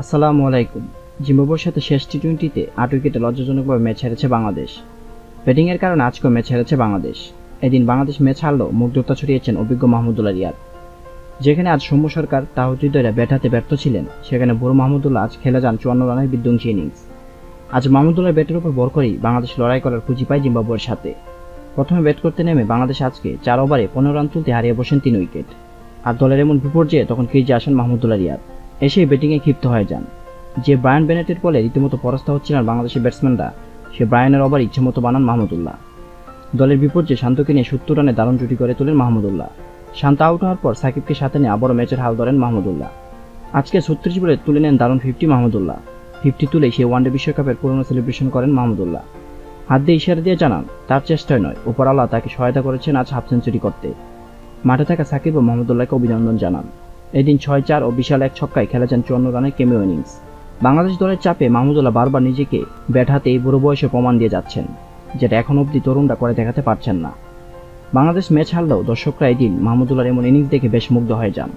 আসসালামু আলাইকুম। জিম্বাবুয়ের সাথে শেষ টি টোয়েন্টিতে আট উইকেটে লজ্জাজনকভাবে ম্যাচ হেরেছে বাংলাদেশ। ব্যাটিংয়ের কারণে আজকেও ম্যাচ হেরেছে বাংলাদেশ। এদিন বাংলাদেশ ম্যাচ হারলেও মুগ্ধতা ছড়িয়েছেন অভিজ্ঞ মাহমুদুল্লাহ রিয়াদ। যেখানে আজ সৌম্য সরকার তাহিদরা ব্যাট হাতে ব্যর্থ ছিলেন, সেখানে বুড়ো মাহমুদুল্লাহ আজ খেলে যান চুয়ান্ন রানের বিধ্বংসী ইনিংস। আজ মাহমুদুল্লাহ ব্যাটের উপর ভর করেই বাংলাদেশ লড়াই করার পুঁজি পায় জিম্বাবুয়ের সাথে। প্রথমে ব্যাট করতে নেমে বাংলাদেশ আজকে চার ওভারে পনেরো রান তুলতে হারিয়ে বসেন তিন উইকেট। আর দলের এমন বিপর্যয়ে তখন ক্রিজে আসেন মাহমুদুল্লাহ রিয়াদ। এসেই ব্যাটিংয়ে ক্ষিপ্ত হয়ে যান। যে ব্রায়ান বেনেটের বলে রীতিমতো পরাস্ত হচ্ছিলেন বাংলাদেশের ব্যাটসম্যানরা, সে ব্রায়ানের ওভার ইচ্ছেমতো বানান মাহমুদুল্লাহ দলের বিপর্যয়ে শান্তকে নিয়ে সত্তর রানে দারুণ জুটি করে তোলেন মাহমুদুল্লাহ শান্ত আউট হওয়ার পর সাকিবকে সাথে নিয়ে আবারও ম্যাচের হাল ধরেন মাহমুদুল্লাহ আজকে ছত্রিশ বলে তুলে নেন দারুণ ফিফটি মাহমুদুল্লাহ ফিফটি তুলে সেই ওয়ানডে বিশ্বকাপের পুরনো সেলিব্রেশন করেন মাহমুদুল্লাহ হাত দিয়ে ইশারা দিয়ে জানান, তার চেষ্টায় নয় উপরাল্লাহ তাকে সহায়তা করেছেন আজ হাফ সেঞ্চুরি করতে। মাঠে থাকা সাকিব ও মাহমুদুল্লাহকে অভিনন্দন জানান। এদিন ছয় চার ও বিশাল এক ছক্কায় খেলেছেন চুয়ান্ন রানের কেমিও ইনিংস। বাংলাদেশ দলের চাপে মাহমুদুল্লাহ বারবার নিজেকে ব্যাট হাতে এই বুড়ো বয়সে প্রমাণ দিয়ে যাচ্ছেন, যেটা এখন অবধি তরুণরা করে দেখাতে পারছেন না। বাংলাদেশ ম্যাচ হারলেও দর্শকরা এদিন মাহমুদুল্লাহর এমন ইনিংস দেখে বেশ মুগ্ধ হয়ে যান।